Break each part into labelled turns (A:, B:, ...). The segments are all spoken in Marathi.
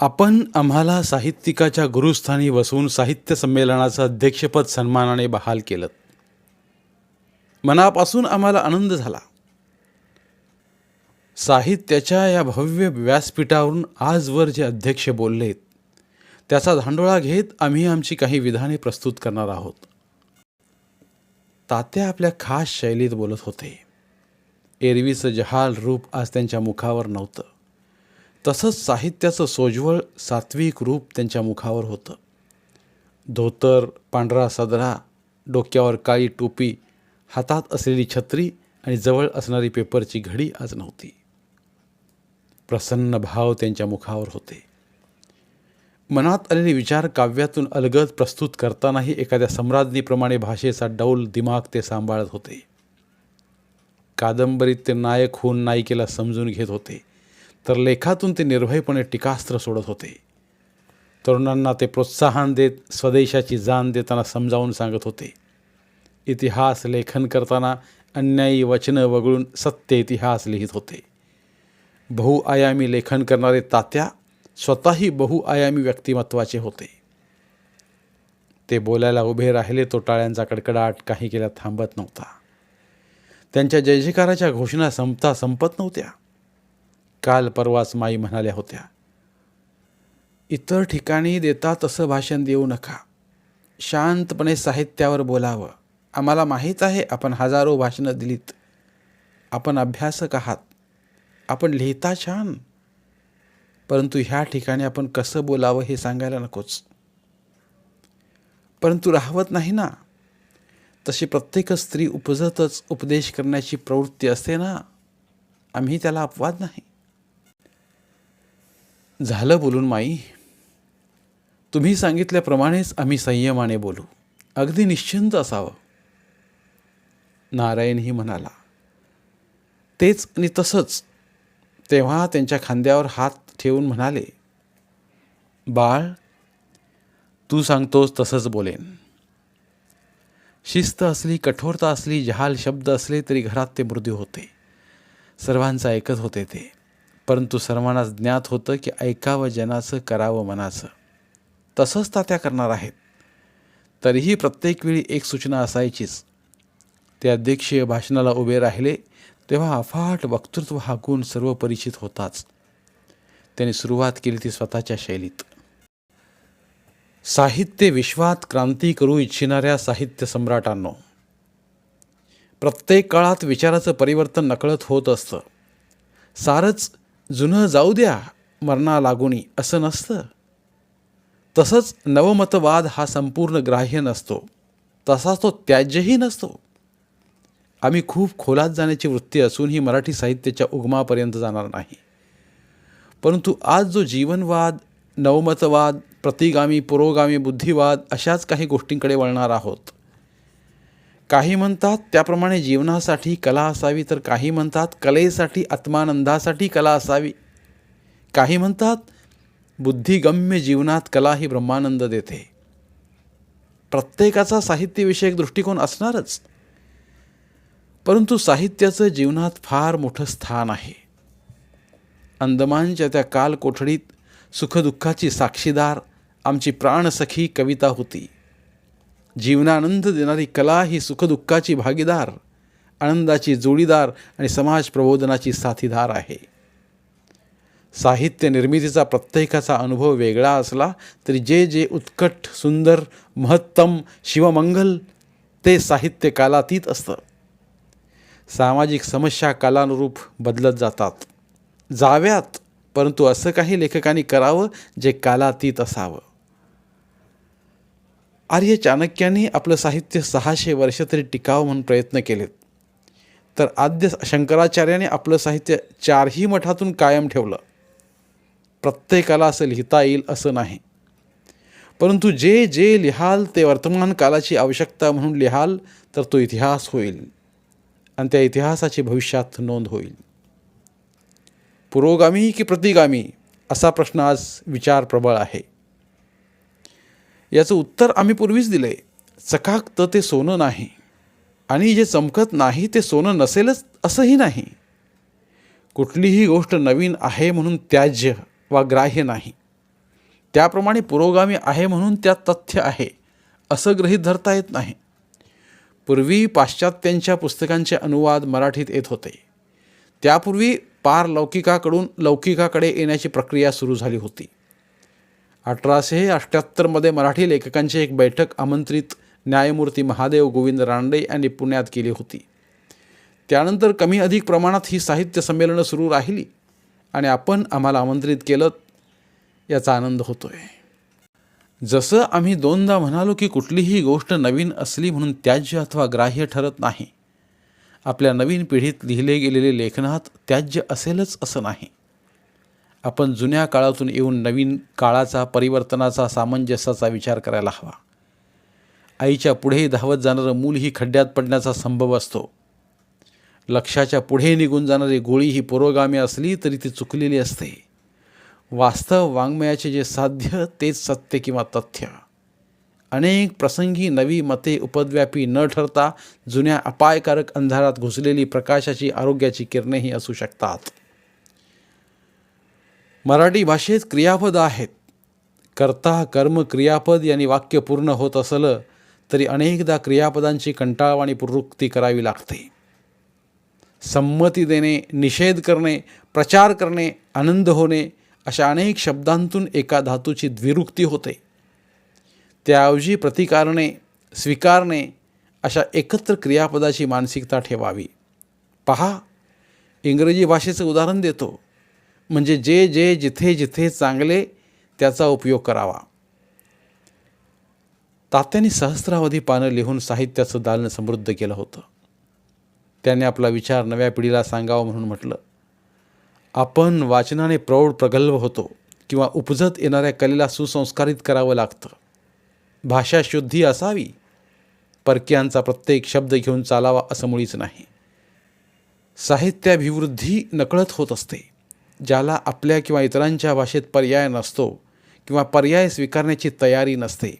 A: आपण आम्हाला साहित्यिकाच्या गुरुस्थानी बसवून साहित्य संमेलनाचं अध्यक्षपद सन्मानाने बहाल केलं. मनापासून आम्हाला आनंद झाला. साहित्याच्या या भव्य व्यासपीठावरून आजवर जे अध्यक्ष बोललेत त्याचा धांडोळा घेत आम्ही आमची काही विधाने प्रस्तुत करणार आहोत. तात्या आपल्या खास शैलीत बोलत होते. एरवीचं जहाल रूप आज त्यांच्या मुखावर नव्हतं. तसंच साहित्याचं सोज्वळ सात्विक रूप त्यांच्या मुखावर होतं. धोतर पांढरा सदरा डोक्यावर काळी टोपी हातात असलेली छत्री आणि जवळ असणारी पेपरची घडी आज नव्हती. प्रसन्न भाव त्यांच्या मुखावर होते. मनात आलेले विचार काव्यातून अलगद प्रस्तुत करतानाही एखाद्या सम्राज्ञीप्रमाणे भाषेचा डौल दिमाग ते सांभाळत होते. कादंबरीत ते नायक होऊन नायिकेला समजून घेत होते. तर लेखातून ते निर्भयपणे टीकास्त्र सोडत होते. तरुणांना ते प्रोत्साहन देत स्वदेशाची जाण देताना समजावून सांगत होते. इतिहास लेखन करताना अन्यायी वचनं वगळून सत्य इतिहास लिहित होते. बहुआयामी लेखन करणारे तात्या स्वतःही बहुआयामी व्यक्तिमत्वाचे होते. ते बोलायला उभे राहिले तो टाळ्यांचा कडकडाट काही केला थांबत नव्हता. त्यांच्या जयजयकाराच्या घोषणा संपता संपत नव्हत्या. काल परवाच माई म्हणाल्या होत्या इतर ठिकाणी देता तसं भाषण देऊ नका. शांतपणे साहित्यावर बोलावं. आम्हाला माहीत आहे आपण हजारो भाषणं दिलीत. आपण अभ्यासक आहात. आपण लिहिता छान. परंतु ह्या ठिकाणी आपण कसं बोलावं हे सांगायला नकोच. परंतु राहवत नाही ना. तशी प्रत्येक स्त्री उपजतच उपदेश करण्याची प्रवृत्ती असते ना. आम्ही त्याला अपवाद नाही. झालं बोलून माई. तुम्ही सांगितल्याप्रमाणेच आम्ही संयमाने बोलू. अगदी निश्चिंत असावं. नारायणही म्हणाला तेच आणि तसंच. तेव्हा त्यांच्या खांद्यावर हात ठेवून म्हणाले बाळ तू सांगतोस तसंच बोलेन. शिस्त असली कठोरता असली जहाल शब्द असले तरी घरात ते मृदू होते. सर्वांचं ऐकत होते ते. परंतु सर्वांनाच ज्ञात होतं की ऐकावं जनाचं करावं मनाचं. तसंच तात्या करणार आहेत. तरीही प्रत्येक वेळी एक सूचना असायचीच. ते अध्यक्षीय भाषणाला उभे राहिले तेव्हा अफाट वक्तृत्व हा गुण सर्व परिचित होताच. त्यांनी सुरुवात केली ती स्वतःच्या शैलीत. साहित्य विश्वात क्रांती करू इच्छिणाऱ्या साहित्य सम्राटांनो प्रत्येक काळात विचाराचं परिवर्तन नकळत होत असतं. सारच जुनं जाऊ द्या मरणा लागुनी असं नसतं. तसंच नवमतवाद हा संपूर्ण ग्राह्य नसतो. तसाच तो त्याज्यही नसतो. आम्ही खूप खोलात जाण्याची वृत्ती असून ही मराठी साहित्याच्या उगमापर्यंत जाणार नाही. परंतु आज जो जीवनवाद नवमतवाद प्रतिगामी पुरोगामी बुद्धिवाद अशाच काही गोष्टींकडे वळणार आहोत. काही म्हणतात त्याप्रमाणे जीवनासाठी कला असावी तर काही म्हणतात कलेसाठी आत्मानंदासाठी कला असावी. काही म्हणतात बुद्धिगम्य जीवनात कला ही ब्रह्मानंद देते. प्रत्येकाचा साहित्यविषयक दृष्टिकोन असणारच. परंतु साहित्याचं जीवनात फार मोठं स्थान आहे. अंदमानच्या त्या काल कोठडीत सुखदुःखाची साक्षीदार आमची प्राणसखी कविता होती. जीवनानंद देणारी कला ही सुखदुःखाची भागीदार आनंदाची जोडीदार आणि समाज प्रबोधनाची साथीदार आहे. साहित्य निर्मितीचा प्रत्येकाचा अनुभव वेगळा असला तरी जे जे उत्कट सुंदर महत्तम शिवमंगल ते साहित्य कालातीत असतं. सामाजिक समस्या कालानुरूप बदलत जातात. जाव्यात परंतु असं काही लेखकांनी करावं जे कालातीत असावं. आर्य चाणक्यांनी आपलं साहित्य सहाशे वर्ष तरी टिकावं म्हणून प्रयत्न केलेत. तर आद्य शंकराचार्याने आपलं साहित्य चारही मठातून कायम ठेवलं. प्रत्येकाला असं लिहिता येईल असं नाही. परंतु जे जे लिहाल ते वर्तमान कालाची आवश्यकता म्हणून लिहाल तर तो इतिहास होईल. आणि त्या इतिहासाची भविष्यात नोंद होईल. पुरोगामी की प्रतिगामी? असा प्रश्न आज विचार प्रबळ आहे. याचं उत्तर आम्ही पूर्वीच दिलं आहे चकाकतं ते सोनं नाही. आणि जे चमकत नाही ते सोनं नसेलच असंही नाही. कुठलीही गोष्ट नवीन आहे म्हणून त्याज्य वा ग्राह्य नाही. त्याप्रमाणे पुरोगामी आहे म्हणून त्यात तथ्य आहे असं ग्रहीत धरता येत नाही. पूर्वी पाश्चात्यांच्या पुस्तकांचे अनुवाद मराठीत येत होते. त्यापूर्वी पार लौकिकाकडून लौकिकाकडे येण्याची प्रक्रिया सुरू झाली होती. अठराशे अठ्ठ्याहत्तरमध्ये मराठी लेखकांची एक बैठक आमंत्रित न्यायमूर्ती महादेव गोविंद रांडे यांनी पुण्यात केली होती. त्यानंतर कमी अधिक प्रमाणात ही साहित्य संमेलनं सुरू राहिली आणि आपण आम्हाला आमंत्रित केलं याचा आनंद होतो आहे जसं आम्ही दोनदा म्हणालो की कुठलीही गोष्ट नवीन असली म्हणून त्याज्य अथवा ग्राह्य ठरत नाही. आपल्या नवीन पिढीत लिहिले गेलेले लेखनात त्याज्य असेलच असं नाही. आपण जुन्या काळातून येऊन नवीन काळाचा परिवर्तनाचा सामंजस्याचा विचार करायला हवा. आईच्या पुढे धावत जाणारं मूल ही खड्ड्यात पडण्याचा संभव असतो. लक्षाच्या पुढे निघून जाणारी गोळी ही पुरोगामी असली तरी ती चुकलेली असते. वास्तव वाङ्मयाचे जे साध्य तेच सत्य किंवा तथ्य. अनेक प्रसंगी नवी मते उपद्व्यापी न ठरता जुन्या अपायकारक अंधारात घुसलेली प्रकाशाची आरोग्याची किरणेही असू शकतात. मराठी भाषेत क्रियापद आहेत. कर्ता कर्म क्रियापद यांनी वाक्य पूर्ण होत असलं तरी अनेकदा क्रियापदांची कंटाळवाणी पुनरुक्ती करावी लागते. संमती देणे निषेध करणे प्रचार करणे आनंद होणे अशा अनेक शब्दांतून एका धातूची द्विरुक्ती होते. त्याऐवजी प्रतिकारणे स्वीकारणे अशा एकत्र क्रियापदाची मानसिकता ठेवावी. पहा इंग्रजी भाषेचं उदाहरण देतो. म्हणजे जे जे जिथे जिथे चांगले त्याचा उपयोग करावा. तात्यांनी सहस्रावधी पानं लिहून साहित्याचं दालन समृद्ध केलं होतं. त्याने आपला विचार नव्या पिढीला सांगावा म्हणून म्हटलं. आपण वाचनाने प्रौढ प्रगल्भ होतो किंवा उपजत येणाऱ्या कलेला सुसंस्कारित करावं लागतं. भाषा शुद्धी असावी. परक्यांचा प्रत्येक शब्द घेऊन चालावा असं मुळीच नाही. साहित्याभिवृद्धी नकळत होत असते. ज्याला आपल्या किंवा इतरांच्या भाषेत पर्याय नसतो किंवा पर्याय स्वीकारण्याची तयारी नसते.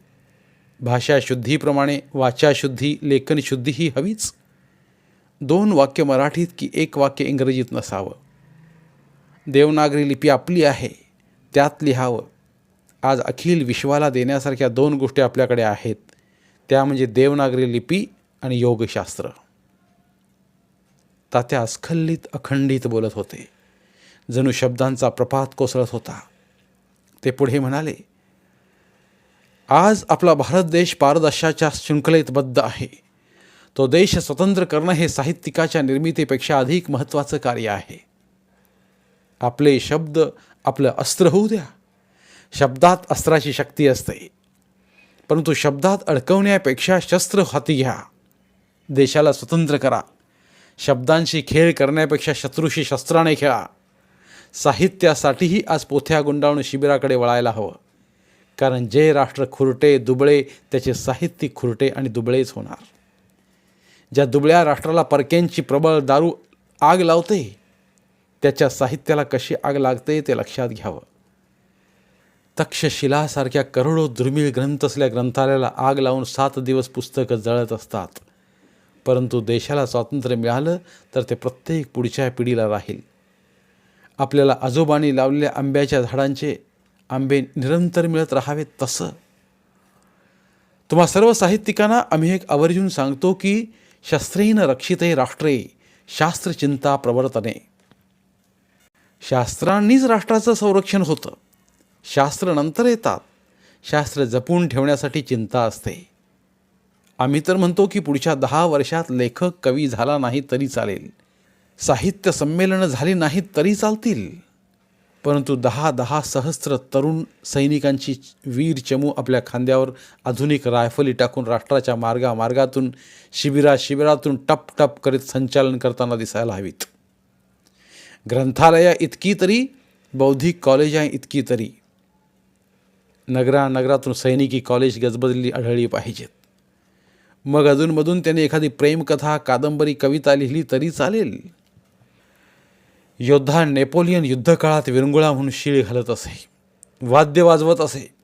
A: भाषाशुद्धीप्रमाणे वाचाशुद्धी लेखनशुद्धी ही हवीच. दोन वाक्य मराठीत की एक वाक्य इंग्रजीत नसावं. देवनागरी लिपी आपली आहे त्यात लिहावं. आज अखिल विश्वाला देण्यासारख्या दोन गोष्टी आपल्याकडे आहेत. त्या म्हणजे देवनागरी लिपी आणि योगशास्त्र. तात्या अस्खल्लित अखंडित बोलत होते. जणू शब्दांचा प्रपात कोसळत होता. ते पुढे म्हणाले आज आपला भारत देश पारदर्शाच्या शृंखलेत बद्ध आहे. तो देश स्वतंत्र करणं हे साहित्यिकाच्या निर्मितीपेक्षा अधिक महत्त्वाचं कार्य आहे. आपले शब्द आपलं अस्त्र होऊ द्या. शब्दात अस्त्राची शक्ती असते. परंतु शब्दात अडकवण्यापेक्षा शस्त्र हाती घ्या. देशाला स्वतंत्र करा. शब्दांशी खेळ करण्यापेक्षा शत्रूशी शस्त्राने खेळा. साहित्यासाठीही आज पोथ्या गुंडाळून शिबिराकडे वळायला हवं. कारण जे राष्ट्र खुरटे दुबळे त्याचे साहित्यिक खुरटे आणि दुबळेच होणार. ज्या दुबळ्या राष्ट्राला परक्यांची प्रबळ दारू आग लावते त्याच्या साहित्याला कशी आग लागते ते लक्षात घ्यावं. तक्षशिलासारख्या करोडो दुर्मिळ ग्रंथ असल्या ग्रंथालयाला आग लावून सात दिवस पुस्तकं जळत असतात. परंतु देशाला स्वातंत्र्य मिळालं तर ते प्रत्येक पुढच्या पिढीला राहील. आपल्याला आजोबांनी लावलेल्या आंब्याच्या झाडांचे आंबे निरंतर मिळत राहावेत तसं. तुम्हा सर्व साहित्यिकांना आम्ही एक आवर्जून सांगतो की शस्त्रेन रक्षिते राष्ट्रे शास्त्रचिंता प्रवर्तने. शास्त्रांनीच राष्ट्राचं संरक्षण होतं. शास्त्र नंतर येतात. शास्त्र जपून ठेवण्यासाठी चिंता असते. आम्ही तर म्हणतो की पुढच्या दहा वर्षात लेखक कवी झाला नाही तरी चालेल. साहित्य संमेलनं झाली नाहीत तरी चालतील. परंतु दहा दहा सहस्र तरुण सैनिकांची वीर चमू आपल्या खांद्यावर आधुनिक रायफली टाकून राष्ट्राच्या मार्गा मार्गातून शिबिरा शिबिरातून टप टप करीत संचालन करताना दिसायला हवीत. ग्रंथालया इतकी तरी बौद्धिक कॉलेज आहे इतकी तरी. नगरा नगरातून सैनिकी कॉलेज गजबजली आढळली पाहिजेत. मग अजूनमधून त्याने एखादी प्रेमकथा कादंबरी कविता लिहिली तरी चालेल. योद्धा नेपोलियन युद्धकाळात विरंगुळा म्हणून शिळ घालत असे. वाद्य वाजवत असे.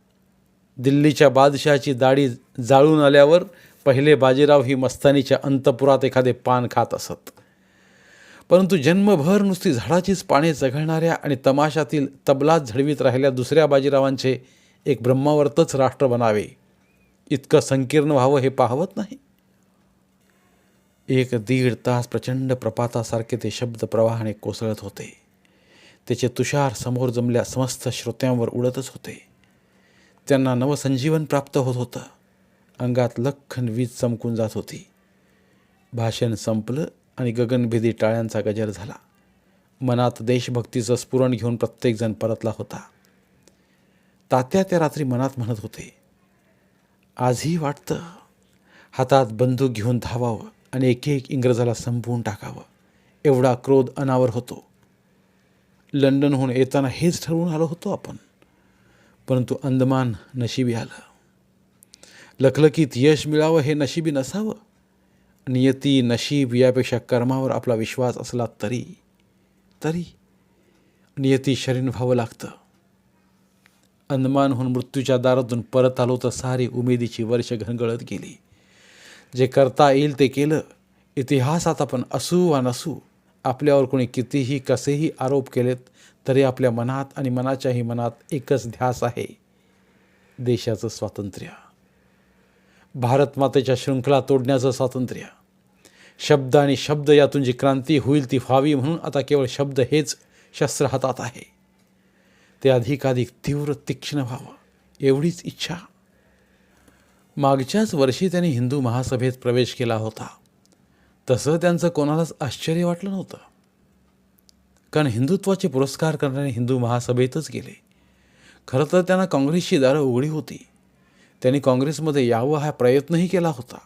A: दिल्लीच्या बादशहाची दाढी जाळून आल्यावर पहिले बाजीराव ही मस्तानीच्या अंतपुरात एखादे पान खात असत. परंतु जन्मभर नुसती झाडाचीच पाने चघळणाऱ्या आणि तमाशातील तबलात झडवीत राहिल्या दुसऱ्या बाजीरावांचे एक ब्रह्मावर्तच राष्ट्र बनावे. इतकं संकीर्ण व्हावं हे पाहवत नाही. एक दीड तास प्रचंड प्रपातासारखे ते शब्द प्रवाहाने कोसळत होते. त्याचे तुषार समोर जमल्या समस्त श्रोत्यांवर उडतच होते. त्यांना नवसंजीवन प्राप्त होत होतं. अंगात लख्खन वीज चमकून जात होती. भाषण संपलं आणि गगनभेदी टाळ्यांचा गजर झाला. मनात देशभक्तीचं स्फुरण घेऊन प्रत्येकजण परतला होता. तात्या त्या रात्री मनात म्हणत होते आजही वाटतं हातात बंदूक घेऊन धावावं. आणि एक एक इंग्रजाला संपवून टाकावं. एवढा क्रोध अनावर होतो. लंडनहून येताना हेच ठरवून आलो होतो आपण. परंतु अंदमान नशिबी आलं. लखलखीत यश मिळावं हे नशिबी नसावं. नियती नशीब यापेक्षा कर्मावर आपला विश्वास असला तरी तरी नियती शरीर व्हावं लागतं. अंदमानहून मृत्यूच्या दारातून परत आलो तर सारी उमेदीची वर्ष घनगळत गेली. जे करता येईल ते केलं. इतिहासात आपण असू वा नसू आपल्यावर कोणी कितीही कसेही आरोप केलेत तरी आपल्या मनात आणि मनाच्याही मनात एकच ध्यास आहे. देशाचं स्वातंत्र्य. भारतमातेच्या शृंखला तोडण्याचं स्वातंत्र्य. शब्द आणि शब्द यातून जी क्रांती होईल ती व्हावी म्हणून आता केवळ शब्द हेच शस्त्र हातात आहे. ते अधिकाधिक तीव्र तीक्ष्ण व्हावं एवढीच इच्छा. मागच्याच वर्षी त्यांनी हिंदू महासभेत प्रवेश केला होता. तसं त्यांचं कोणालाच आश्चर्य वाटलं नव्हतं. कारण हिंदुत्वाचे पुरस्कार करणारे हिंदू महासभेतच गेले. खरं तर त्यांना काँग्रेसची दारं उघडी होती. त्यांनी काँग्रेसमध्ये यावं हा प्रयत्नही केला होता.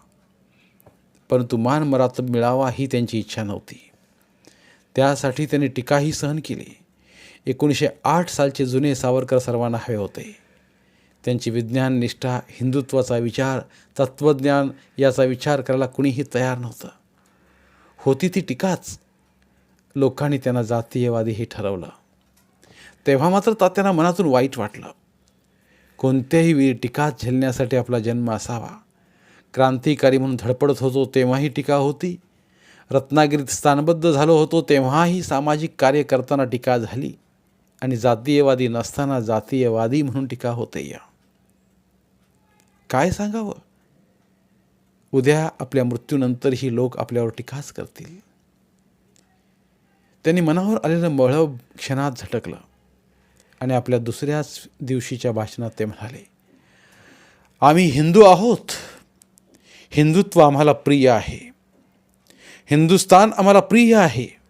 A: परंतु मान मरात मिळावा ही त्यांची इच्छा नव्हती. त्यासाठी त्यांनी टीकाही सहन केली. एकोणीसशे आठ सालचे जुने सावरकर सर्वांना हवे होते. त्यांची विज्ञान निष्ठा हिंदुत्वाचा विचार तत्त्वज्ञान याचा विचार करायला कुणीही तयार नव्हतं. होती ती टीकाच. लोकांनी त्यांना जातीयवादीही ठरवलं. तेव्हा मात्र तात्यांना मनातून वाईट वाटलं. कोणत्याही वेळी टीका झेलण्यासाठी आपला जन्म असावा. क्रांतिकारी म्हणून धडपडत होतो तेव्हाही टीका होती. रत्नागिरीत स्थानबद्ध झालो होतो तेव्हाही सामाजिक कार्य करताना टीका झाली. आणि जातीयवादी नसताना जातीयवादी म्हणून टीका होते या. काय सांगावं? उद्या आपल्या मृत्यूनंतरही लोक आपल्यावर टीकाच करतील. त्यांनी मनावर आलेलं मळब क्षणात झटकलं आणि आपल्या दुसऱ्याच दिवशीच्या भाषणात ते म्हणाले आम्ही हिंदू आहोत. हिंदुत्व आम्हाला प्रिय आहे. हिंदुस्तान आम्हाला प्रिय आहे.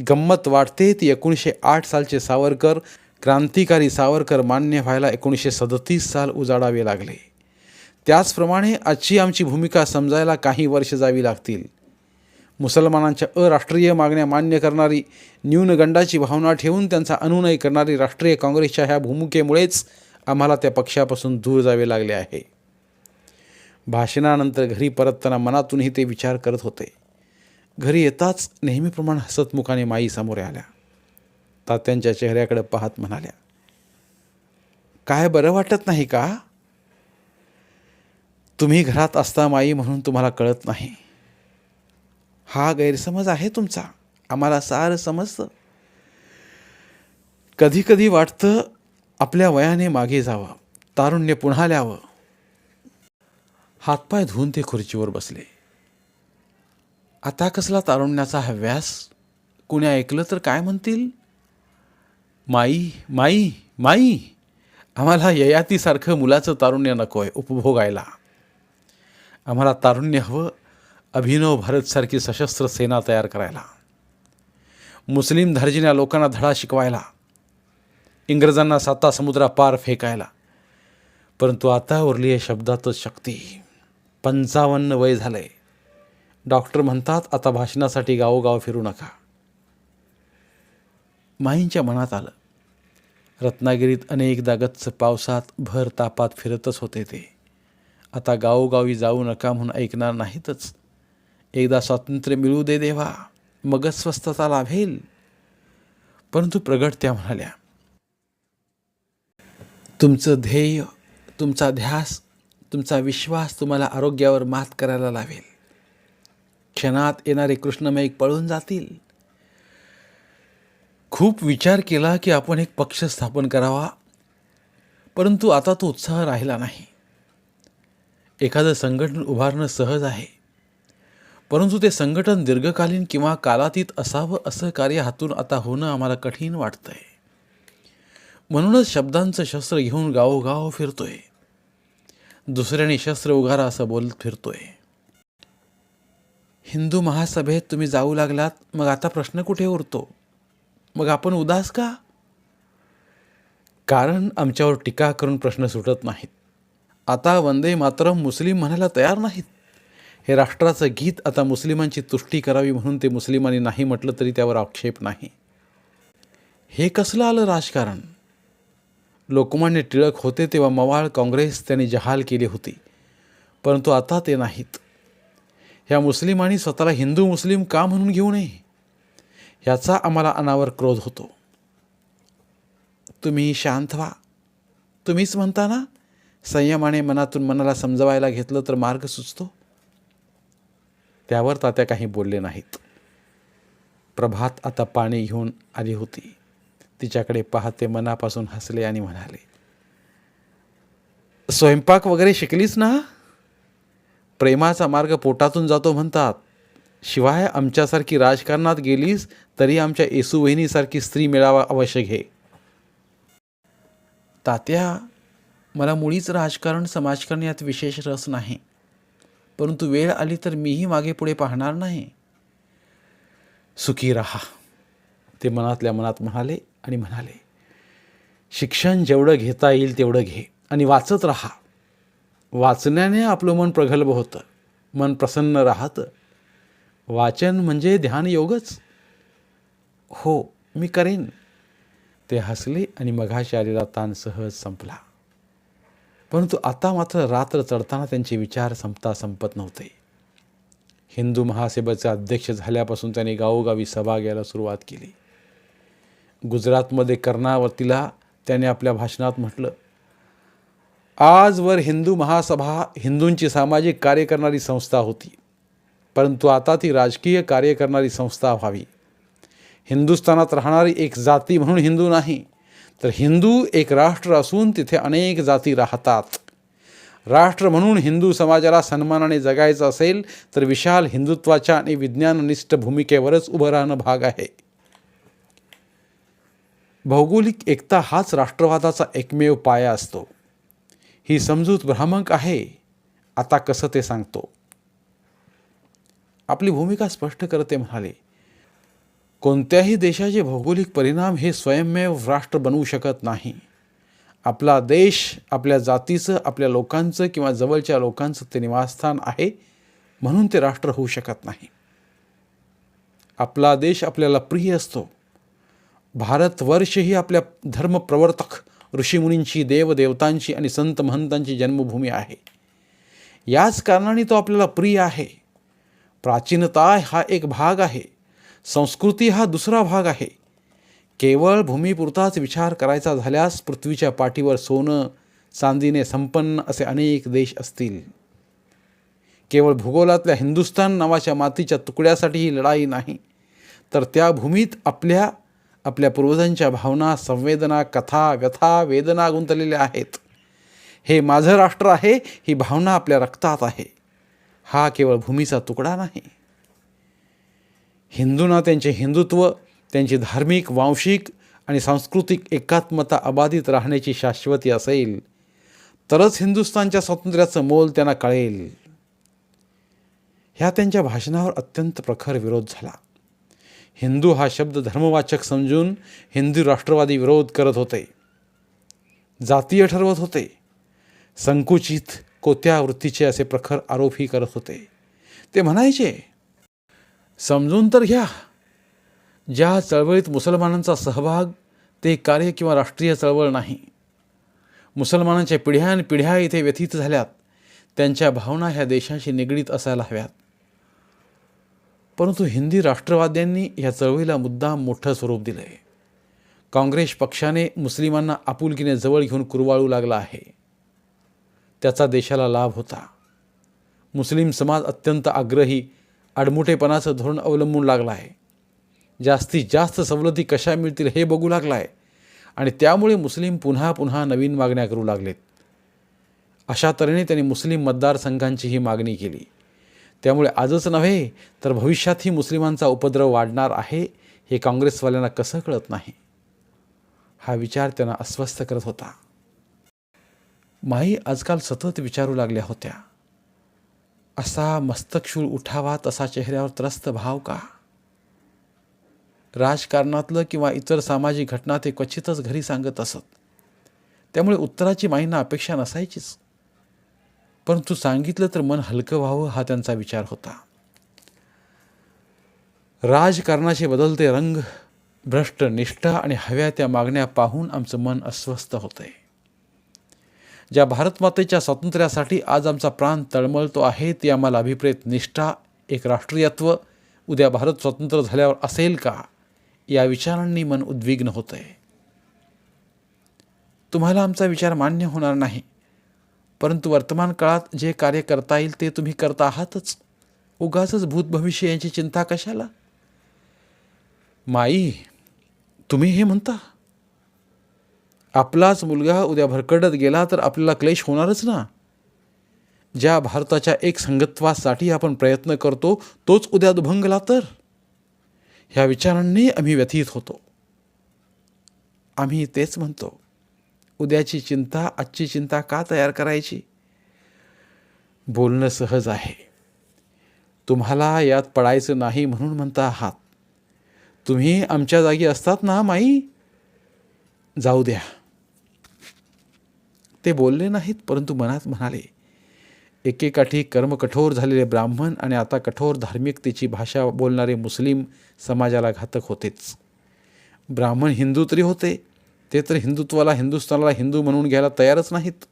A: गंमत वाटते ती एकोणीसशे आठ सालचे सावरकर क्रांतिकारी सावरकर मान्य व्हायला एकोणीसशे सदतीस साल उजाडावे लागले. त्याचप्रमाणे आजची आमची भूमिका समजायला काही वर्ष जावी लागतील. मुसलमानांच्या अराष्ट्रीय मागण्या मान्य करणारी न्यूनगंडाची भावना ठेवून त्यांचा अनुनय करणारी राष्ट्रीय काँग्रेसच्या ह्या भूमिकेमुळेच आम्हाला त्या पक्षापासून दूर जावे लागले आहे. भाषणानंतर घरी परतताना मनातूनही ते विचार करत होते. घरी येताच नेहमीप्रमाणे हसतमुखाने माई समोर आल्या. तात्यांच्या चेहऱ्याकडे पाहत म्हणाल्या काय बरं वाटत नाही का? तुम्ही घरात असता माई म्हणून तुम्हाला कळत नाही. हा गैरसमज आहे तुमचा. आम्हाला सारं समजतं. कधी कधी वाटतं आपल्या वयाने मागे जावं. तारुण्य पुन्हा ल्यावं. हातपाय धुवून ते खुर्चीवर बसले. आता कसला तारुण्याचा हव्यास? कुणी ऐकलं तर काय म्हणतील? माई माई माई आम्हाला ययातीसारखं मुलाचं तारुण्य नको आहे उपभोगायला. आम्हाला तारुण्य हवं अभिनव भारतसारखी सशस्त्र सेना तयार करायला. मुस्लिम धर्जिन्या लोकांना धडा शिकवायला. इंग्रजांना साता समुद्रा पार फेकायला. परंतु आता उरली आहे शब्दातच शक्ती. पंचावन्न वय झालं आहे डॉक्टर म्हणतात आता भाषणासाठी गावोगाव फिरू नका. माईंच्या मनात आलं. रत्नागिरीत अनेकदा गच्च पावसात भर तापात फिरतच होते ते. आता गावोगावी जाऊ नका म्हणून ऐकणार नाहीतच. एकदा स्वातंत्र्य मिळू दे देवा मगच स्वस्थता लाभेल. परंतु प्रगट त्या म्हणाल्या तुमचं ध्येय तुमचा ध्यास तुमचा विश्वास तुम्हाला आरोग्यावर मात करायला लावेल. क्षणात येणारे कृष्णमय पळून जातील. खूप विचार केला की आपण एक पक्ष स्थापन करावा. परंतु आता तो उत्साह राहिला नाही. एखादं संघटन उभारणं सहज आहे. परंतु ते संघटन दीर्घकालीन किंवा कालातीत असावं असं कार्य हातून आता होणं आम्हाला कठीण वाटतंय. म्हणूनच शब्दांचं शस्त्र घेऊन गावोगाव फिरतोय. दुसऱ्याने शस्त्र उगारा असं बोलत फिरतोय. हिंदू महासभेत तुम्ही जाऊ लागलात मग आता प्रश्न कुठे उरतो? मग आपण उदास का? कारण आमच्यावर टीका करून प्रश्न सुटत नाहीत. आता वंदे मातरम मुस्लिम म्हणायला तयार नाहीत. हे राष्ट्राचं गीत आता मुस्लिमांची तुष्टी करावी म्हणून ते मुस्लिमांनी नाही म्हटलं तरी त्यावर आक्षेप नाही. हे कसलं आलं राजकारण? लोकमान्य टिळक होते तेव्हा मवाळ काँग्रेस त्यांनी जहाल केली होती परंतु आता ते नाहीत. ह्या मुस्लिमांनी स्वतःला हिंदू मुस्लिम का म्हणून घेऊ नये? ह्याचा आम्हाला अनावर क्रोध होतो. तुम्ही शांत व्हा. तुम्हीच म्हणता ना संयमाने मनातून मनाला समजवायला घेतलं तर मार्ग सुचतो. त्यावर तात्या काही बोलले नाहीत. प्रभात आता पाणी घेऊन आली होती. तिच्याकडे पाहते मनापासून हसले आणि म्हणाले स्वयंपाक वगैरे शिकलीस ना? प्रेमाचा मार्ग पोटातून जातो म्हणतात. शिवाय आमच्यासारखी राजकारणात गेलीस तरी आमच्या येसू वहिनीसारखी स्त्री मिळावा अवश्य घे. तात्या मला मुळीच राजकारण समाजकारण यात विशेष रस नाही. परंतु वेळ आली तर मीही मागे पुढे पाहणार नाही. सुखी राहा ते मनातल्या मनात म्हणाले आणि म्हणाले शिक्षण जेवढं घेता येईल तेवढं घे आणि वाचत राहा. वाचण्याने आपलं मन प्रगल्भ होतं. मन प्रसन्न राहतं. वाचन म्हणजे ध्यानयोगच हो मी करेन. ते हसले आणि मघाशारीला ताण सहज संपला. परंतु आता मात्र रात्र चढताना त्यांचे विचार संपता संपत नव्हते. हिंदू महासभेचे अध्यक्ष झाल्यापासून त्यांनी गावोगावी सभा घ्यायला सुरुवात केली. गुजरातमध्ये कर्णावतीला त्याने आपल्या भाषणात म्हटलं आजवर हिंदू महासभा हिंदूंची सामाजिक कार्य करणारी संस्था होती परंतु आता ती राजकीय कार्य करणारी संस्था व्हावी. हिंदुस्थानात राहणारी एक जाती म्हणून हिंदू नाही तर हिंदू एक राष्ट्र असून तिथे अनेक जाती राहतात. राष्ट्र म्हणून हिंदू समाजाला सन्मानाने जगायचं असेल तर विशाल हिंदुत्वाच्या आणि विज्ञाननिष्ठ भूमिकेवरच उभं राहणं भाग आहे. भौगोलिक एकता हाच राष्ट्रवादाचा एकमेव पाया असतो. ही समजूत भ्रामक आहे. आता कसं ते सांगतो. आपली भूमिका स्पष्ट करते म्हणाले कोणत्याही देशाचे भौगोलिक परिणाम हे स्वयंमेव राष्ट्र बनवू शकत नाही. आपला देश आपल्या जातीचं आपल्या लोकांचं किंवा जवळच्या लोकांचं ते निवासस्थान आहे म्हणून ते राष्ट्र होऊ शकत नाही. आपला देश आपल्याला प्रिय असतो. भारतवर्ष ही आपल्या धर्मप्रवर्तक ऋषीमुनींची देवदेवतांची आणि संत महंतांची जन्मभूमी आहे. याच कारणाने तो आपल्याला प्रिय आहे. प्राचीनता हा एक भाग आहे. संस्कृती हा दुसरा भाग आहे. केवळ भूमीपुरताच विचार करायचा झाल्यास पृथ्वीच्या पाठीवर सोनं चांदीने संपन्न असे अनेक देश असतील. केवळ भूगोलातल्या हिंदुस्थान नावाच्या मातीच्या तुकड्यासाठी ही लढाई नाही तर त्या भूमीत आपल्या आपल्या पूर्वजांच्या भावना संवेदना कथा व्यथा वेदना गुंतलेल्या आहेत. हे माझं राष्ट्र आहे ही भावना आपल्या रक्तात आहे. हा केवळ भूमीचा तुकडा नाही. हिंदूंना त्यांचे हिंदुत्व त्यांची धार्मिक वांशिक आणि सांस्कृतिक एकात्मता अबाधित राहण्याची शाश्वती असेल तरच हिंदुस्थानच्या स्वातंत्र्याचं मोल त्यांना कळेल. ह्या त्यांच्या भाषणावर अत्यंत प्रखर विरोध झाला. हिंदू हा शब्द धर्मवाचक समजून हिंदू राष्ट्रवादी विरोध करत होते. जातीय ठरवत होते. संकुचित कोत्या वृत्तीचे असे प्रखर आरोपही करत होते. ते म्हणायचे समजून तर घ्या. ज्या चळवळीत मुसलमानांचा सहभाग ते कार्य किंवा राष्ट्रीय चळवळ नाही. मुसलमानांच्या पिढ्यान पिढ्या इथे व्यथित झाल्यात. त्यांच्या भावना ह्या देशाशी निगडीत असायला हव्यात. परंतु हिंदी राष्ट्रवाद्यांनी ह्या चळवळीला मुद्दाम मोठं स्वरूप दिलं आहे काँग्रेस पक्षाने मुस्लिमांना आपुलकीने जवळ घेऊन कुरवाळू लागला आहे. त्याचा देशाला लाभ होता. मुस्लिम समाज अत्यंत आग्रही आडमुठेपणाचं धोरण अवलंबून लागला आहे. जास्तीत जास्त सवलती कशा मिळतील हे बघू लागला आहे आणि त्यामुळे मुस्लिम पुन्हा पुन्हा नवीन मागण्या करू लागलेत. अशा तऱ्हेने त्यांनी मुस्लिम मतदारसंघांची ही मागणी केली. त्यामुळे आजच नव्हे तर भविष्यातही मुस्लिमांचा उपद्रव वाढणार आहे हे काँग्रेसवाल्यांना कसं कळत नाही? हा विचार त्यांना अस्वस्थ करत होता. माई आजकाल सतत विचारू लागल्या होत्या. असा मस्तकशूल उठावा तसा चेहऱ्यावर त्रस्त भाव का? राजकारणातलं किंवा इतर सामाजिक घटना ते क्वचितच घरी सांगत असत. त्यामुळे उत्तराची माईंना अपेक्षा नसायचीच. परंतु सांगितलं तर मन हलकं व्हावं हा त्यांचा विचार होता. राजकारणाचे बदलते रंग भ्रष्ट निष्ठा आणि हव्या त्या मागण्या पाहून आमचं मन अस्वस्थ होतंय. ज्या भारतमातेच्या स्वातंत्र्यासाठी आज आमचा प्राण तळमळतो आहे ती आम्हाला अभिप्रेत निष्ठा एक राष्ट्रीयत्व उद्या भारत स्वतंत्र झाल्यावर असेल का? या विचारांनी मन उद्विग्न होतंय. आहे तुम्हाला आमचा विचार मान्य होणार नाही. परंतु वर्तमान काळात जे कार्य करता येईल ते तुम्ही करता आहातच. उगाचच भूत भविष्य यांची चिंता कशाला? माई तुम्ही हे म्हणता. आपलाच मुलगा उद्या भरकडत गेला तर आपल्याला क्लेश होणारच ना. ज्या भारताच्या एक संगत्वासाठी आपण प्रयत्न करतो तोच उद्या दुभंगला तर. ह्या विचारांनी आम्ही व्यथित होतो. आम्ही तेच म्हणतो. उद्याची चिंता आजची चिंता का तयार करायची? बोलणं सहज आहे. तुम्हाला यात पडायचं नाही म्हणून म्हणता आहात. तुम्ही आमच्या जागी असतात ना माई? जाऊ द्या. ते बोलले नाहीत परंतु मनात म्हणाले एकेकाठी कर्मकठोर झालेले ब्राह्मण आणि आता कठोर धार्मिकतेची भाषा बोलणारे मुस्लिम समाजाला घातक होतेच. ब्राह्मण हिंदू तरी होते ते तर हिंदुत्वाला हिंदुस्थानाला हिंदू म्हणून घ्यायला तयारच नाहीत.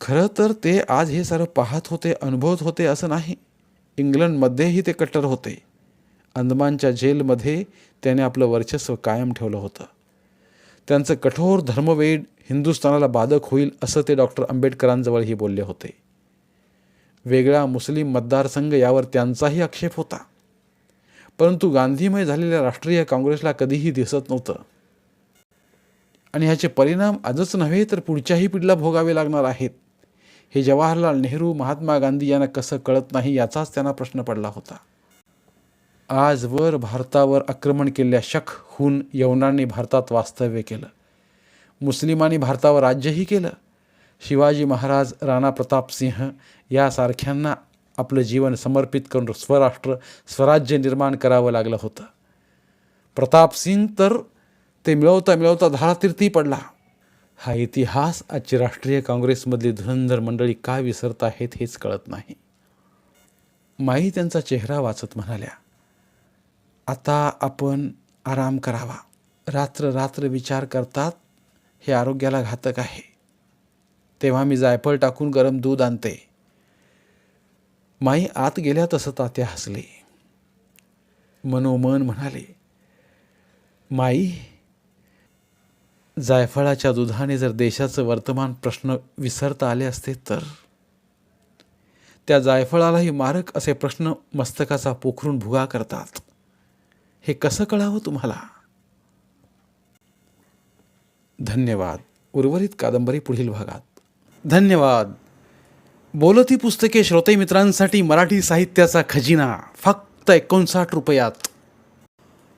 A: खरं तर ते आज हे सारं पाहत होते अनुभवत होते असं नाही. इंग्लंडमध्येही ते कट्टर होते. अंदमानच्या जेलमध्ये त्याने आपलं वर्चस्व कायम ठेवलं होतं. त्यांचं कठोर धर्मवेड हिंदुस्थानाला बाधक होईल असं ते डॉक्टर आंबेडकरांजवळही बोलले होते. वेगळा मुस्लिम मतदारसंघ यावर त्यांचाही आक्षेप होता. परंतु गांधीमय झालेल्या राष्ट्रीय काँग्रेसला कधीही दिसत नव्हतं. आणि ह्याचे परिणाम आजच नव्हे तर पुढच्याही पिढीला भोगावे लागणार आहेत. हे जवाहरलाल नेहरू महात्मा गांधी यांना कसं कळत नाही याचाच त्यांना प्रश्न पडला होता. आजवर भारतावर आक्रमण केलेल्या शख हून यवनांनी भारतात वास्तव्य केलं. मुस्लिमांनी भारतावर राज्यही केलं. शिवाजी महाराज राणा प्रताप सिंह यासारख्यांना आपलं जीवन समर्पित करून स्वराष्ट्र स्वराज्य निर्माण करावं लागलं होतं. प्रतापसिंग तर ते मिळवता मिळवता धारातीर्थी पडला. हा इतिहास आजची राष्ट्रीय काँग्रेसमधली धुरंधर मंडळी का विसरत आहेत हेच कळत नाही. माई त्यांचा चेहरा वाचत म्हणाल्या आता आपण आराम करावा. रात्र रात्र विचार करतात हे आरोग्याला घातक आहे. तेव्हा मी जायफळ टाकून गरम दूध आणते. माई आत गेल्या तसं तात्या हसले. मनोमन म्हणाले माई जायफळाच्या दुधाने जर देशाचं वर्तमान प्रश्न विसरता आले असते तर? त्या जायफळालाही मारक असे प्रश्न मस्तकाचा पोखरून भुगा करतात. हे कसं कळावं तुम्हाला? धन्यवाद. उर्वरित कादंबरी पुढील भागात. धन्यवाद. बोलती पुस्तके श्रोते मित्रांसाठी मराठी साहित्याचा खजिना. फक्त एकोणसाठ रुपयात.